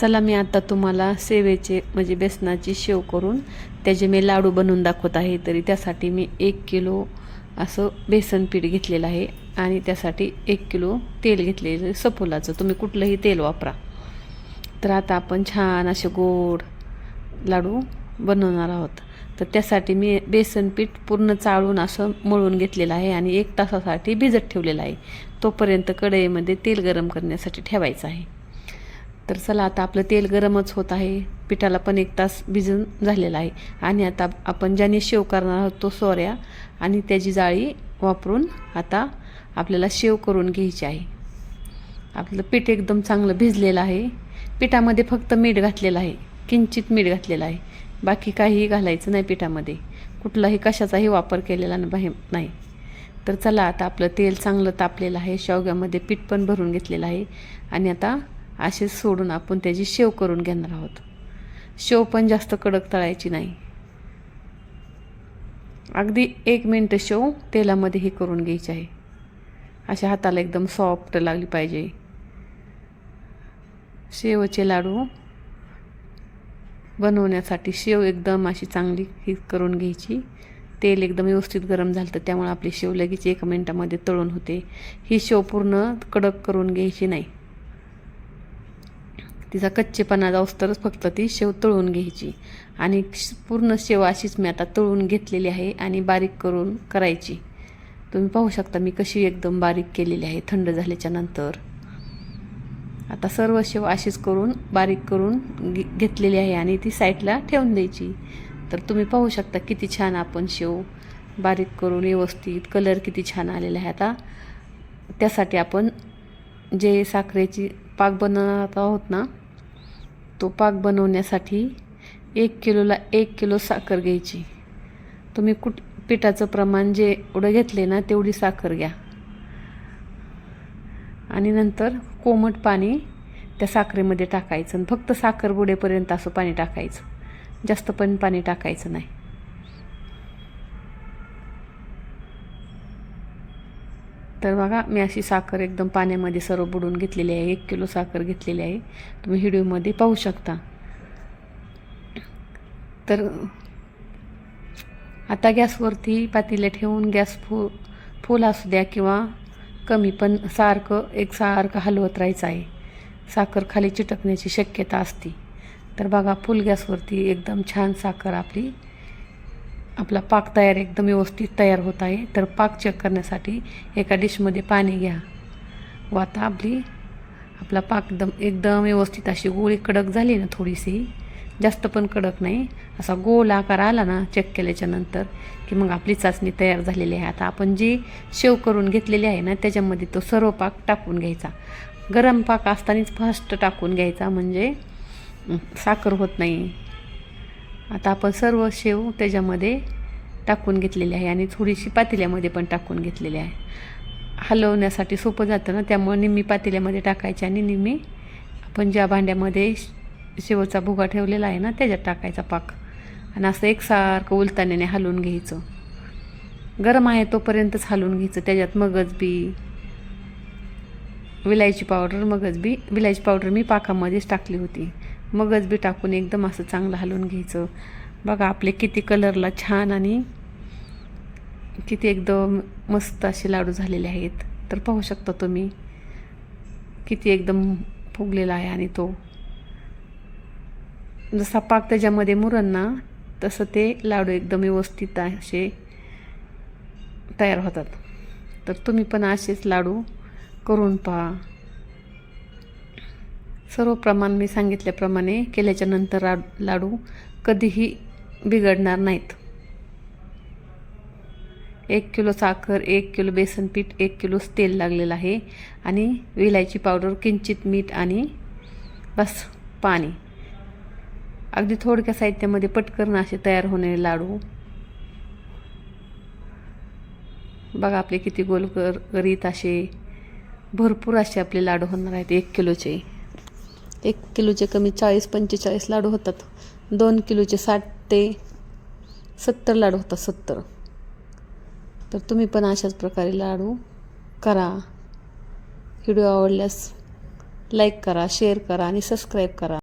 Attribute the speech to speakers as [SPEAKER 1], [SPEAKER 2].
[SPEAKER 1] चला मी आता तुम्हाला सेवेचे म्हणजे बेसनाची शेव करून त्याचे मी लाडू बनवून दाखवत आहे तरी त्यासाठी मी एक किलो असं बेसन पीठ घेतलेलं आहे आणि त्यासाठी एक किलो तेल घेतलेलं सफोलाचं. तुम्ही कुठलंही तेल वापरा. तर आता आपण छान असे गोड लाडू बनवणार आहोत. तर त्यासाठी मी बेसन पीठ पूर्ण चाळून असं मळून घेतलेलं आहे आणि एक तासासाठी भिजत ठेवलेलं आहे. तोपर्यंत कढईमध्ये तेल गरम करण्यासाठी ठेवायचं आहे. तर चला आता आपलं तेल गरमच होत आहे. पिठाला पण एक तास भिजून झालेला आहे. आणि आता आपण ज्याने शेव करणार आहोत तो सोऱ्या आणि त्याची जाळी वापरून आता आपल्याला शेव करून घ्यायची आहे. आपलं पीठ एकदम चांगलं भिजलेलं आहे. पिठामध्ये फक्त मीठ घातलेलं आहे. किंचित मीठ घातलेलं आहे. बाकी काहीही घालायचं नाही पिठामध्ये. कुठलाही कशाचाही वापर केलेला नाही नाही. तर चला आता आपलं तेल चांगलं तापलेलं आहे. शेवग्यामध्ये पीठ पण भरून घेतलेलं आहे. आणि आता असेच सोडून आपण त्याची शेव करून घेणार आहोत. शेव पण जास्त कडक तळायची नाही. अगदी एक मिनटं शेव तेलामध्ये हे करून घ्यायची आहे. अशा हाताला एकदम सॉफ्ट लागली पाहिजे. शेवचे लाडू बनवण्यासाठी शेव एकदम अशी चांगली ही करून घ्यायची. तेल एकदम व्यवस्थित गरम झालं तर त्यामुळे आपली शेव लगेच एका मिनटामध्ये तळून होते. ही शेव पूर्ण कडक करून घ्यायची नाही. तिचा कच्चेपणा जाऊस्तरच फक्त ती शेव तळून घ्यायची. आणि पूर्ण शेव अशीच मी आता तळून घेतलेली आहे आणि बारीक करून करायची. तुम्ही पाहू शकता मी कशी एकदम बारीक केलेली आहे थंड झाल्याच्यानंतर. आता सर्व शेव अशीच करून बारीक करून घेतलेली आहे आणि ती साईडला ठेवून द्यायची. तर तुम्ही पाहू शकता किती छान आपण शेव बारीक करून व्यवस्थित कलर किती छान आलेला आहे आता. त्यासाठी आपण जे साखरेची पाक बनवणार आहोत ना तो पाक बनवण्यासाठी एक किलोला एक किलो साखर घ्यायची. तुम्ही कुठ पिठाचं प्रमाण जे एवढं घेतले ना तेवढी साखर घ्या. आणि नंतर कोमट पाणी त्या साखरेमध्ये टाकायचं आणि फक्त साखर बुडेपर्यंत असं पाणी टाकायचं. जास्त पण पाणी टाकायचं नाही. तर बघा मी अशी साखर एकदम पाण्यामध्ये सर्व बुडून घेतलेली आहे. एक किलो साखर घेतलेली आहे. तुम्ही व्हिडिओमध्ये पाहू शकता. तर आता गॅसवरती पातेले ठेवून गॅस फु फुल असू द्या किंवा कमी पण सारखं एक सारखं हलवत राहायचं आहे. साखर खाली चिटकण्याची शक्यता असते. तर बघा फुल गॅसवरती एकदम छान साखर आपली आपला पाक तयार एकदम व्यवस्थित तयार होत आहे. तर पाक चेक करण्यासाठी एका डिशमध्ये पाणी घ्या. व आता आपली आपला पाक एकदम एकदम व्यवस्थित अशी गोळी कडक झाली ना थोडीशी. जास्त पण कडक नाही. असा गोल आकार आला ना चेक केल्याच्यानंतर की मग आपली चाचणी तयार झालेली आहे. आता आपण जी शेव करून घेतलेली आहे ना त्याच्यामध्ये तो सर्व पाक टाकून घ्यायचा. गरम पाक असतानाच फास्ट टाकून घ्यायचा. म्हणजे साखर होत नाही. आता आपण सर्व शेव त्याच्यामध्ये टाकून घेतलेली आहे आणि थोडीशी पातेल्यामध्ये पण टाकून घेतलेली आहे. हलवण्यासाठी सोपं जातं ना त्यामुळे निम्मी पातेल्यामध्ये टाकायची आणि निम्मी आपण ज्या भांड्यामध्ये शेवचा भुगा ठेवलेला आहे ना त्याच्यात टाकायचा पाक. आणि असं एकसारखं उलताण्याने हलवून घ्यायचं. गरम आहे तोपर्यंतच हलवून घ्यायचं. त्याच्यात मगज बी विलायची पावडर मगज बी विलायची पावडर मी पाकामध्येच टाकली होती. मगज बी टाकून एकदम असं चांगलं हलवून घ्यायचं. बघा आपले किती कलरला छान आणि किती एकदम मस्त असे लाडू झालेले आहेत. तर पाहू शकता तुम्ही किती एकदम फुगलेला आहे आणि तो. जसा पाक त्याच्यामध्ये मुरण ना तसं ते लाडू एकदम व्यवस्थित असे तयार होतात. तर तुम्ही पण असेच लाडू करून पहा. सर्व प्रमाण मी सांगितल्याप्रमाणे केल्याच्यानंतर रा लाडू कधीही बिघडणार नाहीत. एक किलो साखर एक किलो बेसन पीठ एक किलोच तेल लागलेलं आहे आणि विलायची पावडर किंचित मीठ आणि बस पाणी. अगदी थोडक्या साहित्यामध्ये पटकन असे तयार होणारे लाडू. बघा आपले किती गोलकर करीत असे भरपूर असे आपले लाडू होणार आहेत एक किलोचे. एक किलोचे कमी चाळीस पंचेचाळीस लाडू होतात. दोन किलोचे साठ ते सत्तर लाडू होतात सत्तर. तर तुम्ही पण अशाच प्रकारे लाडू करा. व्हिडिओ आवडल्यास लाईक करा शेअर करा आणि सबस्क्राईब करा.